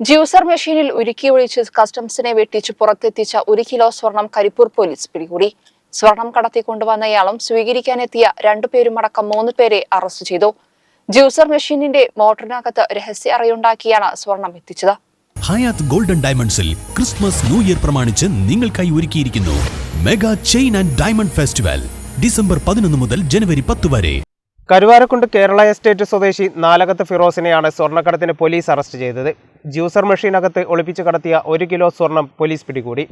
Juicer മെഷീനിൽ ഉരുക്കി ഒഴിച്ച് കസ്റ്റംസിനെ വെട്ടിച്ച് പുറത്തെത്തിച്ച ഒരു കിലോ സ്വർണം കരിപ്പൂർ പോലീസ് പിടികൂടി. സ്വർണം കടത്തിക്കൊണ്ടുവന്നയാളും സ്വീകരിക്കാനെത്തിയ രണ്ടുപേരുമടക്കം മൂന്ന് പേരെ അറസ്റ്റ് ചെയ്തു. ജ്യൂസർ മെഷീനിന്റെ മോട്ടറിനകത്ത് രഹസ്യ അറയുണ്ടാക്കിയാണ് സ്വർണം എത്തിച്ചത്. ഹയാത്ത് ഗോൾഡൻ ഡയമണ്ട്സിൽ ക്രിസ്മസ് ന്യൂ ഇയർ പ്രമാണിച്ച് നിങ്ങൾക്കായി ഒരുക്കിയിരിക്കുന്നു mega chain and diamond festival December പതിനൊന്ന് മുതൽ ജനുവരി പത്ത് വരെ. കരുവാരക്കുണ്ട് കേരള എസ്റ്റേറ്റ് സ്വദേശി നാലകത്ത് ഫിറോസിനെയാണ് സ്വർണക്കടത്തിന് പോലീസ് അറസ്റ്റ് ചെയ്തത്. ജ്യൂസർ മെഷീനകത്ത് ഒളിപ്പിച്ച് കടത്തിയ ഒരു കിലോ സ്വർണം പോലീസ് പിടികൂടി.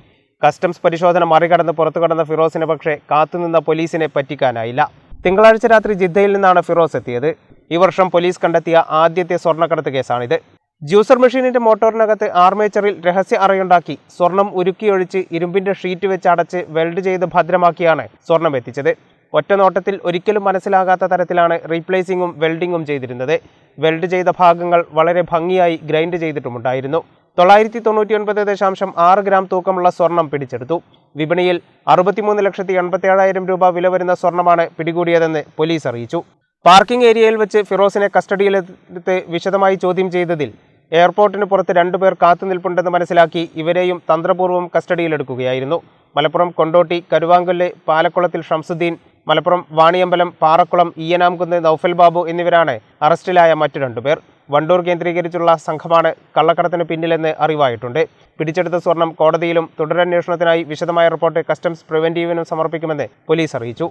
കസ്റ്റംസ് പരിശോധന മറികടന്ന് പുറത്തു കടന്ന ഫിറോസിന് പക്ഷേ കാത്തുനിന്ന പോലീസിനെ പറ്റിക്കാനായില്ല. തിങ്കളാഴ്ച രാത്രി ജിദ്ദയിൽ നിന്നാണ് ഫിറോസ് എത്തിയത്. ഈ വർഷം പോലീസ് കണ്ടെത്തിയ ആദ്യത്തെ സ്വർണക്കടത്ത് കേസാണിത്. ജ്യൂസർ മെഷീനിന്റെ മോട്ടോറിനകത്ത് ആർമേച്ചറിൽ രഹസ്യ അറയുണ്ടാക്കി സ്വർണം ഉരുക്കിയൊഴിച്ച് ഇരുമ്പിന്റെ ഷീറ്റ് വെച്ച് അടച്ച് വെൽഡ് ചെയ്ത് ഭദ്രമാക്കിയാണ് സ്വർണം എത്തിച്ചത്. ഒറ്റ നോട്ടത്തിൽ ഒരിക്കലും മനസ്സിലാകാത്ത തരത്തിലാണ് റീപ്ലേസിങ്ങും വെൽഡിങ്ങും ചെയ്തിരുന്നത്. വെൽഡ് ചെയ്ത ഭാഗങ്ങൾ വളരെ ഭംഗിയായി ഗ്രൈൻഡ് ചെയ്തിട്ടുമുണ്ടായിരുന്നു. തൊള്ളായിരത്തി തൊണ്ണൂറ്റി ഒൻപത് ദശാംശം ആറ് ഗ്രാം തൂക്കമുള്ള സ്വർണം പിടിച്ചെടുത്തു. വിപണിയിൽ അറുപത്തിമൂന്ന് ലക്ഷത്തി എൺപത്തി ഏഴായിരം രൂപ വില വരുന്ന സ്വർണമാണ് പിടികൂടിയതെന്ന് പോലീസ് അറിയിച്ചു. പാർക്കിംഗ് ഏരിയയിൽ വെച്ച് ഫിറോസിനെ കസ്റ്റഡിയിലെടുത്ത് വിശദമായി ചോദ്യം ചെയ്തതിൽ എയർപോർട്ടിന് പുറത്ത് രണ്ടുപേർ കാത്തുനിൽപ്പുണ്ടെന്ന് മനസ്സിലാക്കി ഇവരെയും തന്ത്രപൂർവം കസ്റ്റഡിയിലെടുക്കുകയായിരുന്നു. മലപ്പുറം കൊണ്ടോട്ടി കരുവാങ്കൊല്ല് പാലക്കുളത്തിൽ ഷംസുദ്ദീൻ മലപ്പുറം വാണിയമ്പലം പാറക്കുളം ഈയനാംകുന്ന് നൌഫൽ ബാബു എന്നിവരാണ് അറസ്റ്റിലായ മറ്റു രണ്ടുപേർ. വണ്ടൂർ കേന്ദ്രീകരിച്ചുള്ള സംഘമാണ് കള്ളക്കടത്തിന് പിന്നിലെന്ന് അറിവായിട്ടുണ്ട്. പിടിച്ചെടുത്ത സ്വർണം കോടതിയിലും തുടരന്വേഷണത്തിനായി വിശദമായ റിപ്പോർട്ട് കസ്റ്റംസ് പ്രിവന്റീവിനും സമർപ്പിക്കുമെന്ന് പോലീസ് അറിയിച്ചു.